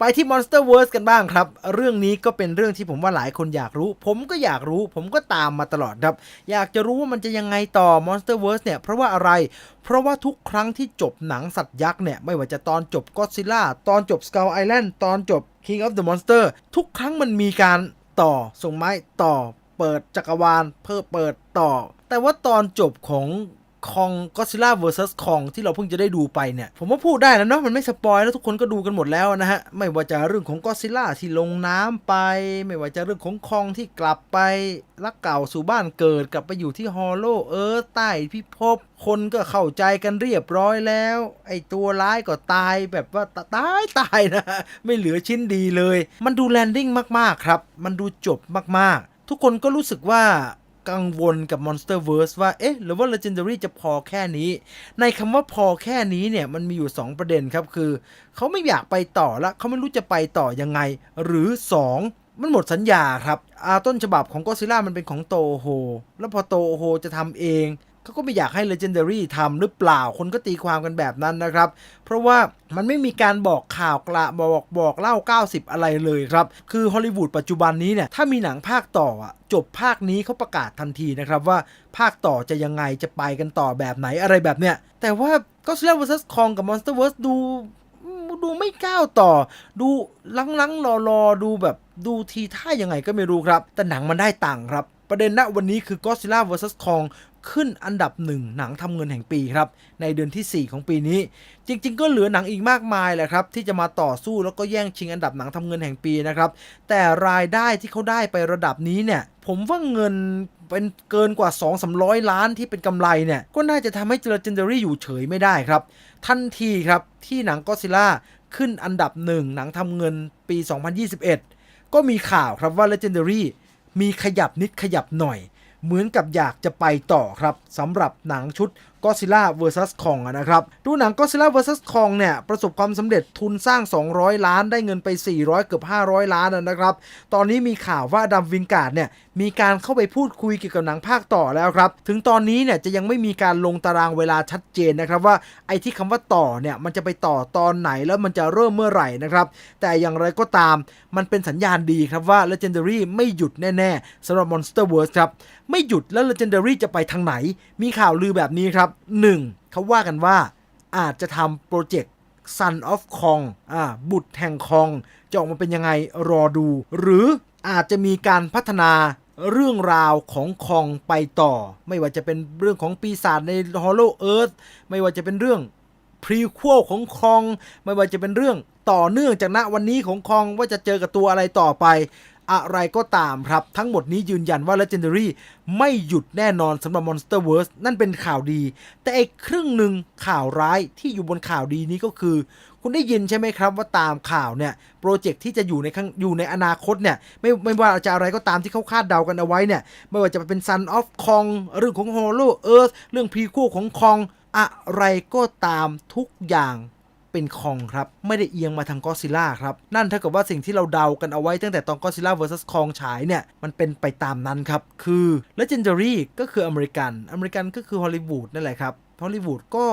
ไปที่ Monsterverse กันบ้างครับ เรื่องนี้ก็เป็นเรื่องที่ผมว่าหลายคนอยากรู้ ผมก็อยากรู้ ผมก็ตามมาตลอดครับ อยากจะรู้ว่ามันจะยังไงต่อ Monsterverse เนี่ย เพราะว่าอะไร เพราะว่าทุกครั้งที่จบหนังสัตว์ยักษ์เนี่ย ไม่ว่าจะตอนจบ Godzilla ตอนจบ Skull Island ตอนจบ King of the Monster ทุกครั้งมันมีการต่อส่งไม้ต่อ เปิดจักรวาล เพิ่มเปิดต่อ แต่ว่าตอนจบของ คองก็ซิล่า vs คองที่เราเพิ่งจะได้ดูไปเนี่ย ผมว่าพูดได้แล้วเนาะมันไม่สปอยแล้วทุกคนก็ดูกันหมดแล้วนะฮะ ไม่ว่าจะเรื่องของก็ซิล่าที่ลงน้ำไป ไม่ว่าจะเรื่องของคองที่กลับไปรักเก่าสู่บ้านเกิดกลับไปอยู่ที่ฮอลโลเอิร์ธใต้พิภพคนก็เข้าใจกันเรียบร้อยแล้ว ไอตัวร้ายก็ตายแบบว่าตายตายนะฮะไม่เหลือชิ้นดีเลย มันดูแลนดิ้งมากๆครับ มันดูจบมากๆ ทุกคนก็รู้สึกว่า กังวลกับ Monsterverse ว่า เอ๊ะ หรือว่า Legendary จะพอแค่นี้ ในคำว่าพอแค่นี้เนี่ย มันมีอยู่ 2 ประเด็นครับ คือ เขาไม่อยากไปต่อแล้วเขาไม่รู้จะไปต่อยังไง หรือ 2มันหมดสัญญาครับอาต้นฉบับของก็ซิล่ามันเป็นของโตโฮ แล้วพอโตโฮจะทำเอง เขาก็ไม่อยากให้ Legendary ทำหรือเปล่าคนก็ตีความกันแบบนั้นนะครับ เพราะว่ามันไม่มีการบอกข่าวกระบอกบอกเล่า 90 อะไรเลยครับ คือฮอลลีวูดปัจจุบันนี้เนี่ยถ้ามีหนังภาคต่ออะจบภาคนี้เขาประกาศทันทีนะครับว่าภาคต่อจะยังไงจะไปกันต่อแบบไหนอะไรแบบเนี้ยแต่ว่าก็ Godzilla vs Kong กับ Monsterverse ดูดูไม่ก้าวต่อ ดูลังๆรอๆ ดูแบบดูทีท่ายังไงก็ไม่รู้ครับ แต่หนังมันได้ตังค์ครับ ประเด็นณวันนี้คือ Godzilla vs Kong ขึ้นอันดับหนึ่งหนังทำเงินแห่งปีครับ ในเดือนที่ 4 ของปีนี้ จริง ๆ ก็เหลือหนังอีกมากมายแหละครับ ที่จะมาต่อสู้แล้วก็แย่งชิงอันดับหนังทำเงินแห่งปีนะครับ แต่รายได้ที่เขาได้ไประดับนี้เนี่ย ผมว่าเงินเป็นเกินกว่า 2 3 0 0 ล้านที่เป็นกำไรเนี่ย ก็น่าจะทำให้ Legendary อยู่เฉยไม่ได้ครับ ทันทีครับที่หนังก็ซิล่าขึ้นอันดับหนึ่งหนังทำเงินปี 2021 ก็มีข่าวครับว่า Legendary มีขยับนิดขยับหน่อย เหมือนกับอยากจะไปต่อครับสำหรับหนังชุด Godzilla vs Kong อะนะครับ ดูหนัง Godzilla vs Kong เนี่ย ประสบความสำเร็จทุนสร้าง 200 ล้านได้เงินไป 400 เกือบ 500 ล้านนะครับ ตอนนี้มีข่าวว่าดัมวินการ์ดเนี่ย มีการเข้าไปพูดคุยเกี่ยวกับหนังภาคต่อแล้วครับ ถึงตอนนี้เนี่ยจะยังไม่มีการลงตารางเวลาชัดเจนนะครับว่าไอ้ที่คำว่าต่อเนี่ยมันจะไปต่อตอนไหนแล้วมันจะเริ่มเมื่อไหร่นะครับ แต่อย่างไรก็ตามมันเป็นสัญญาณดีครับว่า Legendary ไม่หยุดแน่ๆสำหรับ Monsterverse ครับไม่หยุดแล้ว Legendary จะไปทางไหน มีข่าวลือแบบนี้ครับ 1. เขาว่ากันว่าอาจจะทำโปรเจกต์ Son of Kong อ่าบุตรแห่งคองจะออกมาเป็นยังไงรอดู หรืออาจจะมีการพัฒนาเรื่องราวของคองไปต่อ ไม่ว่าจะเป็นเรื่องของปีศาจใน Hollow Earth ไม่ว่าจะเป็นเรื่องพรีควลของคอง ไม่ว่าจะเป็นเรื่องต่อเนื่องจากณวันนี้ของคองว่าจะเจอกับตัวอะไรต่อไป อะไรก็ตามครับ ทั้งหมดนี้ยืนยันว่า Legendary ไม่หยุดแน่นอนสำหรับ Monsterverse นั่นเป็นข่าวดี แต่อีกครึ่งหนึ่งข่าวร้ายที่อยู่บนข่าวดีนี้ก็คือ คุณได้ยินใช่ไหมครับว่าตามข่าวเนี่ย โปรเจกต์ที่จะอยู่ในข้างอยู่ในอนาคตเนี่ย ไม่ไม่ว่าจะอะไรก็ตามที่เขาคาดเดากันเอาไว้เนี่ย ไม่ว่าจะเป็น Sun of Kong เรื่องของ Hollow Earth เรื่องพีควลของคองอะไรก็ตามทุกอย่าง เป็นคองครับ ไม่ได้เอียงมาทางก็ซิล่าครับ นั่นเท่ากับว่าสิ่งที่เราเดากันเอาไว้ตั้งแต่ตอนก็ซิล่า vs คองฉายเนี่ย มันเป็นไปตามนั้นครับ คือ Legendary ก็คืออเมริกัน อเมริกันก็คือฮอลลีวูดนั่นแหละครับฮอลลีวูดก็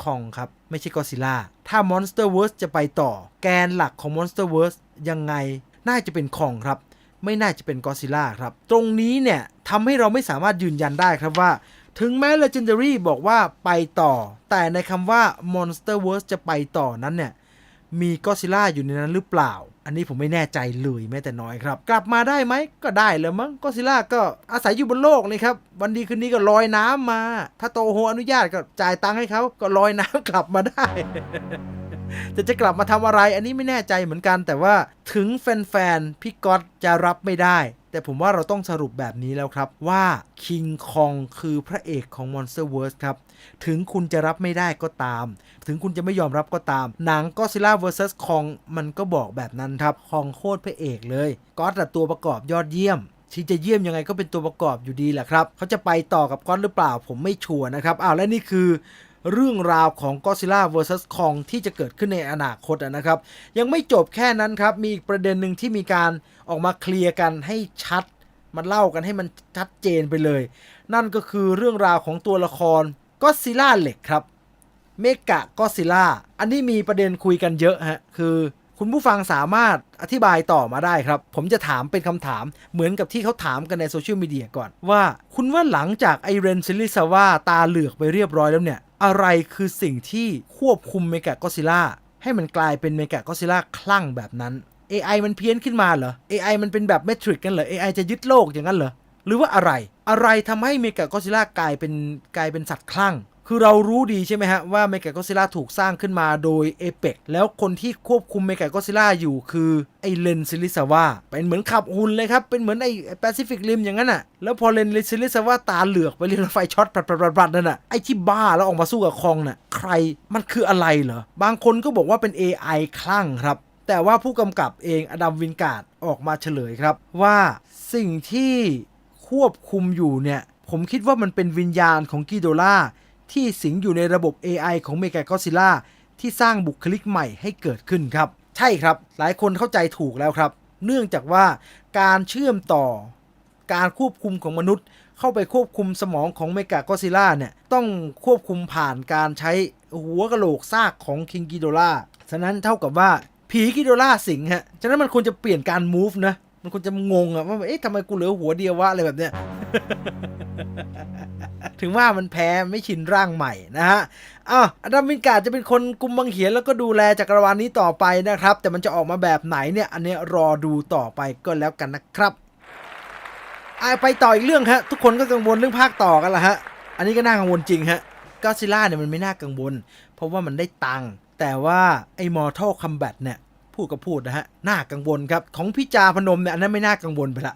คองครับ ไม่ใช่ก็ซิล่าถ้า Monsterverse จะไปต่อ แกนหลักของ Monsterverse ยังไงน่าจะเป็นคองครับ ไม่น่าจะเป็นก็ซิล่าครับ ตรงนี้เนี่ยทำให้เราไม่สามารถยืนยันได้ครับว่า ถึงแม้ Legendary บอกว่าไปต่อ แต่ในคำว่า Monsterverse จะไปต่อนั้นเนี่ย มีก็ซิล่าอยู่ในนั้นหรือเปล่า อันนี้ผมไม่แน่ใจเลยแม้แต่น้อยครับ กลับมาได้ไหมก็ได้เลยมั้งก็ซิล่าก็อาศัยอยู่บนโลกเลยครับ วันดีคืนนี้ก็ลอยน้ำมา ถ้าโตโฮอนุญาตก็จ่ายตังค์ให้เขาก็ลอยน้ำกลับมาได้ แต่จะกลับมาทำอะไร อันนี้ไม่แน่ใจเหมือนกัน แต่ว่าถึงแฟนๆพี่ก๊อตจะรับไม่ได้ แต่ผมว่าเราต้องสรุปแบบนี้แล้วครับ ว่าคิงคองคือพระเอกของ Monsterverse ครับ ถึงคุณจะรับไม่ได้ก็ตาม ถึงคุณจะไม่ยอมรับก็ตาม หนัง Godzilla vs Kong มันก็บอกแบบนั้นครับคองโคตรพระเอกเลยก็อตตัวประกอบยอดเยี่ยมที่จะเยี่ยมยังไงก็เป็นตัวประกอบอยู่ดีแหละครับ เขาจะไปต่อกับก๊อตหรือเปล่าผมไม่ชัวร์นะครับอ้าวและนี่คือ เรื่องราวของ Godzilla vs Kong ที่จะเกิดขึ้นในอนาคตนะครับ ยังไม่จบแค่นั้นครับ มีอีกประเด็นหนึ่งที่มีการออกมาเคลียร์กันให้ชัด มันเล่ากันให้มันชัดเจนไปเลย นั่นก็คือเรื่องราวของตัวละครก็ซิล่าเหล็กครับเมกะก็ซิล่า อันนี้มีประเด็นคุยกันเยอะฮะ คือคุณผู้ฟังสามารถอธิบายต่อมาได้ครับ ผมจะถามเป็นคำถามเหมือนกับที่เขาถามกันในโซเชียลมีเดียก่อน ว่าคุณว่าหลังจากไอเรนซิลิซาวาตาเหลือกไปเรียบร้อยแล้วเนี่ย อะไรคือสิ่งที่ควบคุมเมกะก็ซิล่าให้มันกลายเป็นเมกะก็ซิล่าคลั่งแบบนั้น AI มันเพี้ยนขึ้นมาเหรอ AI มันเป็นแบบเมทริกกันเหรอ AI จะยึดโลกอย่างนั้นเหรอ หรือว่าอะไร อะไรทำให้เมกะก็ซิล่ากลายเป็นกลายเป็นสัตว์คลั่ง คือเรารู้ดีใช่ไหมฮะ ว่าเมกะก็ซิล่าถูกสร้างขึ้นมาโดยเอเปกแล้วคนที่ควบคุมเมกะก็ซิล่าอยู่คือ ไอเลนซิลิซาวาเป็นเหมือนขับหุ่นเลยครับ เป็นเหมือนไอแปซิฟิกริมอย่างนั้นอะ แล้วพอเลนซิลิซาวาตาเหลือกไปเรียนรถไฟช็อตปรัดๆๆนั่นน่ะไอที่บ้าแล้วออกมาสู้กับคองน่ะใครมันคืออะไรเหรอ บางคนก็บอกว่าเป็น AI คลั่งครับ แต่ว่าผู้กำกับเองอดัมวินการ์ดออกมาเฉลยครับ ว่าสิ่งที่ควบคุมอยู่เนี่ยผมคิดว่ามันเป็นวิญญาณของกิโดล่า ที่สิงอยู่ในระบบ AI ของเมกาก็ซิล่าที่สร้างบุคลิกใหม่ให้เกิดขึ้นครับ ใช่ครับ หลายคนเข้าใจถูกแล้วครับ เนื่องจากว่าการเชื่อมต่อ การควบคุมของมนุษย์ เข้าไปควบคุมสมองของเมกาก็ซิล่าเนี่ยต้องควบคุมผ่านการใช้หัวกะโหลกซากของคิงกิโดล่าฉะนั้นเท่ากับว่าผีกิโดล่าสิงฮะฉะนั้นมันควรจะเปลี่ยนการ move นะ มันควรจะงงอะว่าเอ๊ะทำไมกูเหลือหัวเดียววะอะไรแบบเนี้ยถึงว่ามันแพ้ไม่ชินร่างใหม่นะฮะอ้าวอดัมวินการ์ดจะเป็นคนกุมบังเหียนแล้วก็ดูแลจักรวาลนี้ต่อไปนะครับ แต่มันจะออกมาแบบไหนเนี่ย อันเนี้ยรอดูต่อไปก็แล้วกันนะครับอะไปต่ออีกเรื่องฮะ ทุกคนก็กังวลเรื่องภาคต่อกันละฮะ อันนี้ก็น่ากังวลจริงฮะก็ซิล่าเนี่ยมันไม่น่ากังวล เพราะว่ามันได้ตังค์แต่ว่าไอ้ Mortal Kombat เนี่ย พูดก็พูดนะฮะน่ากังวลครับของพี่จาพนมเนี่ยอันนั้นไม่น่ากังวลไปละ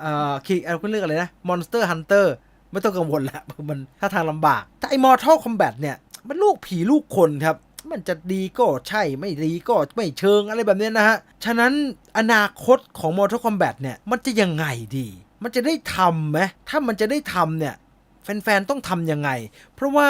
เอ่อคิเอาก็เรียกอะไรนะ Monster Hunter ไม่ต้องกังวลละมันถ้าทางลำบากแต่ไอ้ Mortal Kombat เนี่ยมันลูกผีลูกคนครับ มันจะดีก็ใช่ไม่ดีก็ไม่เชิงอะไรแบบนี้นะฮะ ฉะนั้นอนาคตของ Mortal Kombat เนี่ย มันจะยังไงดี มันจะได้ทำไหมถ้ามันจะได้ทำเนี่ย แฟนๆ ต้องทำยังไง เพราะว่า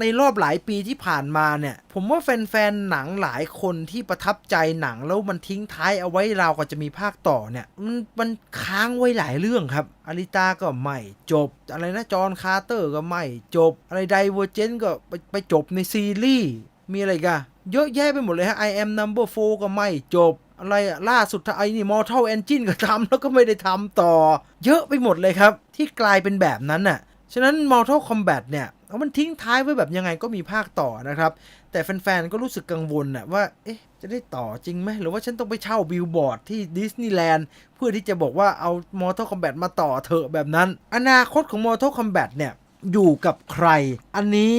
ในรอบหลายปีที่ผ่านมาเนี่ย ผมว่าแฟนๆหนังหลายคนที่ประทับใจหนังแล้วมันทิ้งท้ายเอาไว้เรากับจะมีภาคต่อเนี่ย มันมันค้างไว้หลายเรื่องครับอาริตาก็ไม่จบ อะไรนะจอห์นคาร์เตอร์ก็ไม่จบ อะไรไดเวอร์เจนก็ไปไปจบในซีรีส์มีอะไรกันเยอะแยะไปหมดเลยฮะ I am number four ก็ไม่จบ อะไรล่าสุดไอ้นี่ Mortal Engine ก็ทำแล้วก็ไม่ได้ทำต่อ เยอะไปหมดเลยครับ ที่กลายเป็นแบบนั้นน่ะ ฉะนั้น Mortal Kombat เนี่ย เอามันทิ้งท้ายไว้แบบยังไงก็มีภาคต่อนะครับ แต่แฟนๆ ก็รู้สึกกังวลน่ะว่า เอ๊ะ จะได้ต่อจริงไหม หรือว่าฉันต้องไปเช่าบิลบอร์ดที่ดิสนีย์แลนด์เพื่อที่จะบอกว่าเอา Mortal Kombat มาต่อเถอะแบบนั้น อนาคตของ Mortal Kombat เนี่ย อยู่กับใคร อันนี้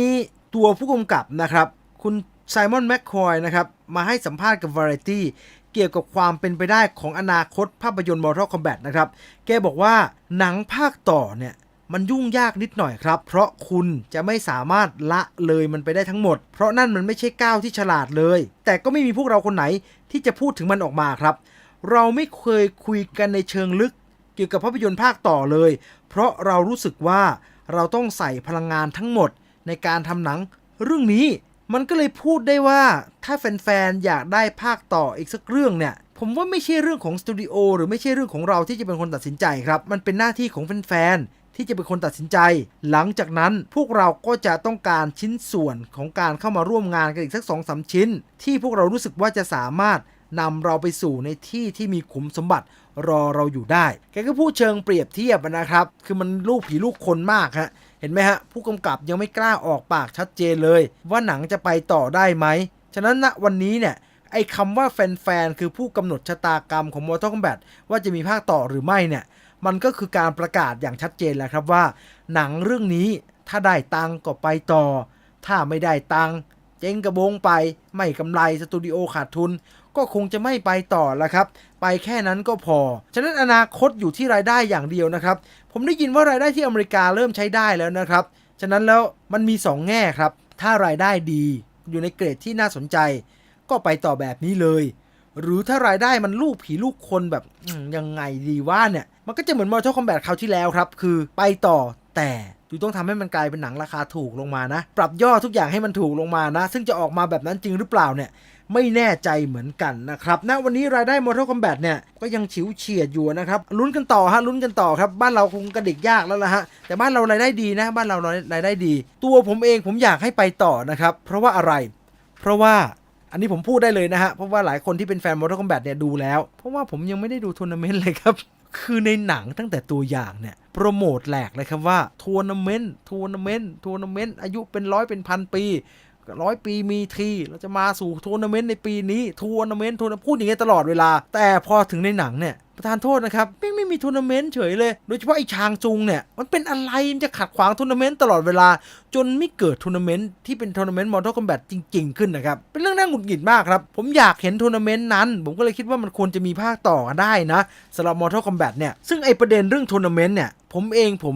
ตัวผู้กำกับนะครับ คุณไซมอนแมคคอยนะครับ มาให้สัมภาษณ์กับ Variety เกี่ยวกับความเป็นไปได้ของอนาคตภาพยนตร์ Mortal Kombat นะครับ แกบอกว่าหนังภาคต่อเนี่ย มันยุ่งยากนิดหน่อยครับ เพราะคุณจะไม่สามารถละเลยมันไปได้ทั้งหมด เพราะนั่นมันไม่ใช่ก้าวที่ฉลาดเลย แต่ก็ไม่มีพวกเราคนไหนที่จะพูดถึงมันออกมาครับ เราไม่เคยคุยกันในเชิงลึก เกี่ยวกับภาพยนตร์ภาคต่อเลย เพราะเรารู้สึกว่าเราต้องใส่พลังงานทั้งหมดในการทำหนัง เรื่องนี้มันก็เลยพูดได้ว่าถ้าแฟนๆอยากได้ภาคต่ออีกสักเรื่องเนี่ยผมว่าไม่ใช่เรื่องของสตูดิโอหรือไม่ใช่เรื่องของเราที่จะเป็นคนตัดสินใจครับ มันเป็นหน้าที่ของแฟนๆ ที่จะเป็นคนตัดสินใจ หลังจากนั้นพวกเราก็จะต้องการชิ้นส่วนของการเข้ามาร่วมงานกันอีกสักสองสาชิ้น ที่พวกเรารู้สึกว่าจะสามารถนำเราไปสู่ในที่ที่มีขุมสมบัติรอเราอยู่ได้ แกก็พูดเชิงเปรียบเทียบนะครับ คือมันลูกผีลูกคนมากฮะ เห็นไหมฮะ ผู้กำกับยังไม่กล้าออกปากชัดเจนเลย ว่าหนังจะไปต่อได้ไหม ฉะนั้นณวันนี้เนี่ย ไอ้คำว่าแฟนๆ คือผู้กำหนดชะตากรรมของ Mortal Kombat ว่าจะมีภาคต่อหรือไม่เนี่ย มันก็คือการประกาศอย่างชัดเจนแล้วครับว่า หนังเรื่องนี้ถ้าได้ตังก็ไปต่อ ถ้าไม่ได้ตังเจ๊งกระบงไป ไม่กำไรสตูดิโอขาดทุน ก็คงจะไม่ไปต่อแล้วครับ ไปแค่นั้นก็พอ ฉะนั้นอนาคตอยู่ที่รายได้อย่างเดียวนะครับ ผมได้ยินว่ารายได้ที่อเมริกาเริ่มใช้ได้แล้วนะครับ ฉะนั้นแล้วมันมี 2 แง่ครับ ถ้ารายได้ดีอยู่ในเกรดที่น่าสนใจ ก็ไปต่อแบบนี้เลย หรือถ้ารายได้มันลูกผีลูกคนแบบยังไงดีว่าเนี่ย มันก็จะเหมือน Mortal Kombat คราวที่แล้วครับ คือไปต่อแต่ยูต้องทำให้มันกลายเป็นหนังราคาถูกลงมานะ ปรับย่อทุกอย่างให้มันถูกลงมานะ ซึ่งจะออกมาแบบนั้นจริงหรือเปล่าเนี่ย ไม่แน่ใจเหมือนกันนะครับณวันนี้รายได้ Mortal Kombat เนี่ย ก็ยังฉิวเฉียดอยู่นะครับ ลุ้นกันต่อฮะ ลุ้นกันต่อครับ บ้านเราคงกระดิกยากแล้วล่ะฮะ แต่บ้านเรารายได้ดีนะ บ้านเรารายได้ดี ตัวผมเองผมอยากให้ไปต่อนะครับ เพราะว่าอะไร เพราะว่า อันนี้ผมพูดได้เลยนะฮะ เพราะว่าหลายคนที่เป็นแฟน Mortal Kombat เนี่ยดูแล้ว เพราะว่าผมยังไม่ได้ดูทัวร์นาเมนต์เลยครับ คือในหนังตั้งแต่ตัวอย่างเนี่ยโปรโมทแหลกเลยครับว่าทัวร์นาเมนต์ทัวร์นาเมนต์ทัวร์นาเมนต์อายุเป็นร้อยเป็นพันปี ร้อยปีมีทีเราจะมาสู่ทัวร์นาเมนต์ในปีนี้ทัวร์นาเมนต์ทัวร์นาพูดอย่างเงี้ยตลอดเวลา แต่พอถึงในหนังเนี่ยประธานโทษนะครับไม่ไม่มีทัวร์นาเมนต์เฉยเลย โดยเฉพาะไอ้ชางจุงเนี่ย มันเป็นอะไร มันจะขัดขวางทัวร์นาเมนต์ตลอดเวลา จนไม่เกิดทัวร์นาเมนต์ที่เป็นทัวร์นาเมนต์มอ r ต a l คอมแบทจริง ๆ ขึ้นนะครับ เป็นเรื่องน่าหงุดหงิดมากครับ ผมอยากเห็นทัวร์นาเมนต์นั้น ผมก็เลยคิดว่ามันควรจะมีภาคต่อได้นะสำหรับมอ r ต a l คอมแบทเนี่ยซึ่งไอประเด็นเรื่องทัวร์นาเมนต์เนี่ยผมเองผม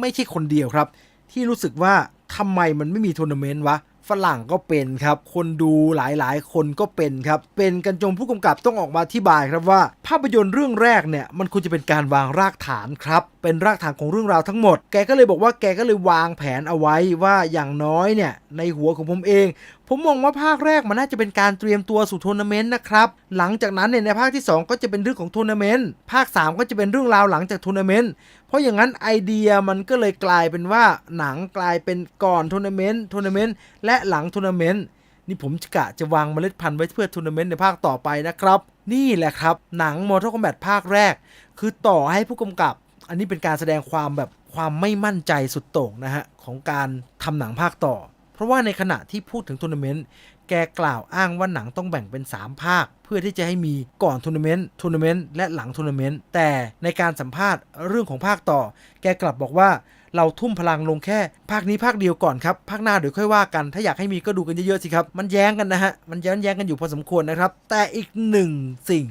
ไม่ใช่คนเดียวครับ ที่รู้สึกว่าทำไมมันไม่มีทัวร์นาเมนต์วะ ฝรั่งก็เป็นครับ คนดูหลายๆ คนก็เป็นครับ เป็นกันจงผู้กำกับต้องออกมาอธิบายครับว่า ภาพยนตร์เรื่องแรกเนี่ยมันควรจะเป็นการวางรากฐานครับเป็นรากฐานของเรื่องราวทั้งหมด แกก็เลยบอกว่าแกก็เลยวางแผนเอาไว้ว่าอย่างน้อยเนี่ยในหัวของผมเอง ผมมองว่าภาคแรกมันน่าจะเป็นการเตรียมตัวสู่ทัวร์นาเมนต์นะครับ หลังจากนั้นเนี่ยในภาคที่ 2 ก็จะเป็นเรื่องของทัวร์นาเมนต์ ภาค 3 ก็จะเป็นเรื่องราวหลังจากทัวร์นาเมนต์ เพราะอย่างนั้นไอเดียมันก็เลยกลายเป็นว่าหนังกลายเป็นก่อนทัวร์นาเมนต์ ทัวร์นาเมนต์และหลังทัวร์นาเมนต์นี่ผมกะจะวางเมล็ดพันธุ์ไว้เพื่อทัวร์นาเมนต์ในภาคต่อไปนะครับ นี่แหละครับ หนัง Mortal Kombat ภาคแรก คือต่อให้ผู้กำกับ อันนี้เป็นการแสดงความแบบความไม่มั่นใจสุดโต่งนะฮะ ของการทำหนังภาคต่อ เพราะว่าในขณะที่พูดถึงทัวร์นาเมนต์แกกล่าวอ้างว่าหนังต้องแบ่งเป็น 3 ภาค เพื่อที่จะให้มีก่อนทัวร์นาเมนต์ทัวร์นาเมนต์และหลังทัวร์นาเมนต์แต่ในการสัมภาษณ์เรื่องของภาคต่อ แกกลับบอกว่าเราทุ่มพลังลงแค่ ภาคนี้ภาคเดียวก่อนครับ ภาคหน้าเดี๋ยวค่อยว่ากัน ถ้าอยากให้มีก็ดูกันเยอะๆสิครับ มันแย้งกันนะฮะ มันแย้งแย้งกันอยู่พอสมควรนะครับ แต่อีกหนึ่งสิ่ง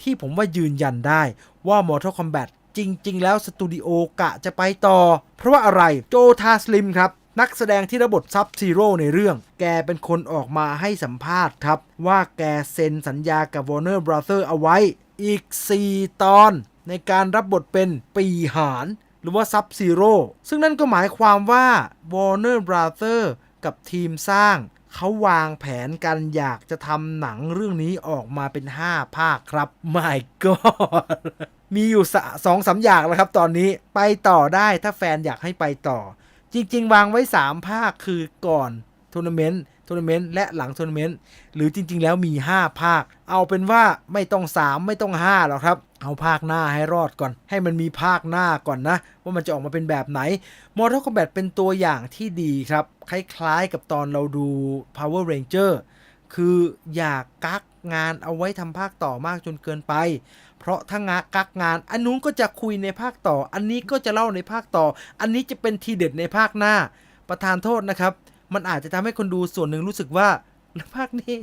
ที่ผมว่ายืนยันได้ว่า Mortal Kombat จริง ๆ แล้วสตูดิโอกะจะไปต่อ เพราะว่าอะไรโจทาสลิมครับ นักแสดงที่รับบทซับซีโร่ในเรื่อง แกเป็นคนออกมาให้สัมภาษณ์ครับ ว่าแกเซ็นสัญญากับ Warner Brother เอาไว้ อีก 4 ตอน ในการรับบทเป็นปีหารหรือว่าซับซีโร่ซึ่งนั่นก็หมายความว่า Warner Brother กับทีมสร้างเขาวางแผนกันอยากจะทำหนังเรื่องนี้ออกมาเป็น 5 ภาคครับ My God มีอยู่สองสามอย่างแล้วครับตอนนี้ไปต่อได้ถ้าแฟนอยากให้ไปต่อ จริง ๆ วางไว้ 3 ภาคคือก่อนทัวร์นาเมนต์ทัวร์นาเมนต์และหลังทัวร์นาเมนต์หรือจริง ๆ แล้วมี 5 ภาค เอาเป็นว่าไม่ต้อง 3 ไม่ต้อง5หรอกครับ เอาภาคหน้าให้รอดก่อน ให้มันมีภาคหน้าก่อนนะ ว่ามันจะออกมาเป็นแบบไหน Mortal Kombat เป็นตัวอย่างที่ดีครับ คล้ายๆกับตอนเราดู Power Ranger คืออย่ากักงานเอาไว้ทำภาคต่อมากจนเกินไป เพราะถ้างากักงาน อันนู้นก็จะคุยในภาคต่อ อันนี้ก็จะเล่าในภาคต่อ อันนี้จะเป็นทีเด็ดในภาคหน้า ประธานโทษนะครับ มันอาจจะทำให้คนดูส่วนหนึ่งรู้สึกว่าแล้วภาคนี้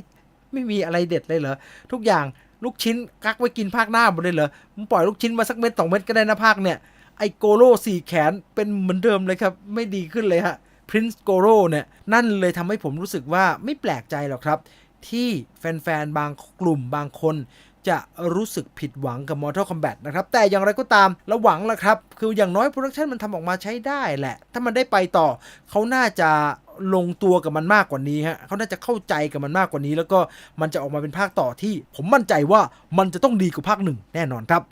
ไม่มีอะไรเด็ดเลยเหรอทุกอย่างลูกชิ้นกักไว้กินภาคหน้าหมดเลยเหรอมึงปล่อยลูกชิ้นมาสักเม็ดสองเม็ดก็ได้นะภาคเนี่ยไอโกโร่สี่แขนเป็นเหมือนเดิมเลยครับ ไม่ดีขึ้นเลยฮะ Prince Goro เนี่ย นั่นเลยทำให้ผมรู้สึกว่าไม่แปลกใจหรอกครับ ที่แฟนๆ บางกลุ่มบางคน จะรู้สึกผิดหวังกับ Mortal Kombat นะครับ แต่อย่างไรก็ตามระหวังละครับ คืออย่างน้อยโปรดักชันมันทำออกมาใช้ได้แหละ ถ้ามันได้ไปต่อ เขาน่าจะลงตัวกับมันมากกว่านี้ฮะเขาน่าจะเข้าใจกับมันมากกว่านี้ แล้วก็มันจะออกมาเป็นภาคต่อที่ ผมมั่นใจว่ามันจะต้องดีกว่าภาคหนึ่งแน่นอนครับ